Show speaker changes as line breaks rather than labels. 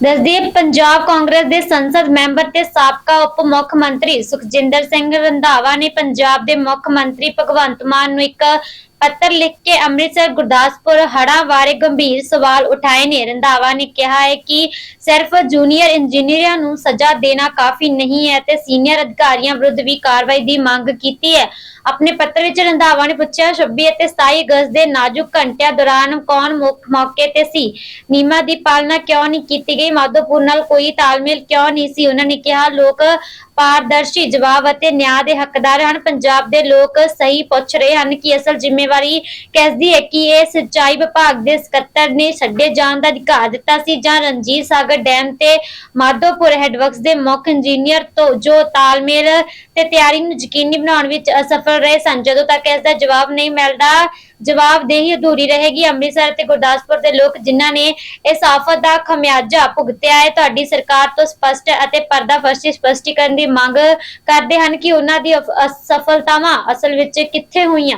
ਦਸਦੀਏ ਪੰਜਾਬ ਕਾਂਗਰਸ ਦੇ ਸੰਸਦ ਮੈਂਬਰ ਤੇ ਸਾਬਕਾ ਉਪ ਮੁੱਖ ਮੰਤਰੀ ਸੁਖਜਿੰਦਰ ਸਿੰਘ ਰੰਧਾਵਾ ਨੇ ਪੰਜਾਬ ਦੇ ਮੁੱਖ ਮੰਤਰੀ ਭਗਵੰਤ ਮਾਨ ਨੂੰ ਇੱਕ ਪੱਤਰ ਲਿਖ ਕੇ ਅੰਮ੍ਰਿਤਸਰ, ਗੁਰਦਾਸਪੁਰ, ਹੜ੍ਹਾਂ ਬਾਰੇ ਗੰਭੀਰ ਸਵਾਲ ਉਠਾਏ ਨੇ। ਰੰਧਾਵਾ ਨੇ ਕਿਹਾ ਹੈ ਕਿ ਸਿਰਫ ਜੂਨੀਅਰ ਇੰਜੀਨੀਅਰਾਂ ਨੂੰ ਸਜ਼ਾ ਦੇਣਾ ਕਾਫੀ ਨਹੀਂ ਹੈ ਤੇ ਸੀਨੀਅਰ ਅਧਿਕਾਰੀਆਂ ਵਿਰੁੱਧ ਵੀ ਕਾਰਵਾਈ ਦੀ ਮੰਗ ਕੀਤੀ ਹੈ। ਆਪਣੇ ਪੱਤਰ ਵਿੱਚ ਰੰਧਾਵਾ ਨੇ ਪੁੱਛਿਆ 26 ਅਤੇ 27 ਅਗਸਤ ਦੇ ਨਾਜ਼ੁਕ ਘੰਟਿਆਂ ਦੌਰਾਨ ਕੌਣ ਮੁੱਖ ਮੌਕੇ ਤੇ ਸੀ? ਨਿਯਮਾਂ ਦੀ ਪਾਲਣਾ ਕਿਉਂ ਨਹੀਂ ਕੀਤੀ ਗਈ? ਮਾਧੋਪੁਰ ਨਾਲ ਕੋਈ ਤਾਲਮੇਲ ਕਿਉਂ ਨਹੀਂ ਸੀ? ਉਹਨਾਂ ਨੇ ਕਿਹਾ, ਲੋਕ ਪਾਰਦਰਸ਼ੀ, ਜਵਾਬ ਅਤੇ ਨਿਆਂ ਦੇ ਹੱਕਦਾਰ ਹਨ। ਪੰਜਾਬ ਦੇ ਲੋਕ ਸਹੀ ਪੁੱਛ ਰਹੇ ਹਨ ਕਿ ਅਸਲ ਜ਼ਿੰਮੇਵਾਰੀ ਕਿਸਦੀ ਹੈ ਕਿ ਇਹ ਸਿੰਚਾਈ ਵਿਭਾਗ ਦੇ ਸਕੱਤਰ ਨੇ ਛੱਡੇ ਜਾਣ ਦਾ ਅਧਿਕਾਰ ਦਿੱਤਾ ਸੀ, ਜਾਂ ਰਣਜੀਤ ਸਾਗਰ ਡੈਮ ਤੇ ਮਾਧੋਪੁਰ ਹੈਡਵਰਕਸ ਦੇ ਮੁੱਖ ਇੰਜੀਨੀਅਰ ਤੋਂ ਜੋ ਤਾਲਮੇਲ ਤੇ ਤਿਆਰੀ ਨੂੰ ਯਕੀਨੀ ਬਣਾਉਣ ਵਿੱਚ ਅਸਫਲ ਰਹੇ ਸਨ। ਜਦੋਂ ਤੱਕ ਇਸ ਦਾ ਜਵਾਬ ਨਹੀਂ ਮਿਲਦਾ ਜਵਾਬਦੇਹੀ ਅਧੂਰੀ ਰਹੇਗੀ। ਅੰਮ੍ਰਿਤਸਰ ਤੇ ਗੁਰਦਾਸਪੁਰ ਦੇ ਲੋਕ ਜਿਨ੍ਹਾਂ ਨੇ ਇਸ ਆਫਤ ਦਾ ਖਮਿਆਜਾ ਭੁਗਤਿਆ ਹੈ, ਤੁਹਾਡੀ ਸਰਕਾਰ ਤੋਂ ਸਪਸ਼ਟ ਅਤੇ ਪਰਦਾਫਾਸ਼ੀ ਸਪਸ਼ਟੀਕਰਨ ਦੀ ਮੰਗ ਕਰਦੇ ਹਨ ਕਿ ਉਹਨਾਂ ਦੀ ਅਫ- ਅਸਫਲਤਾਵਾਂ ਅਸਲ ਵਿੱਚ ਕਿੱਥੇ ਹੋਈਆਂ?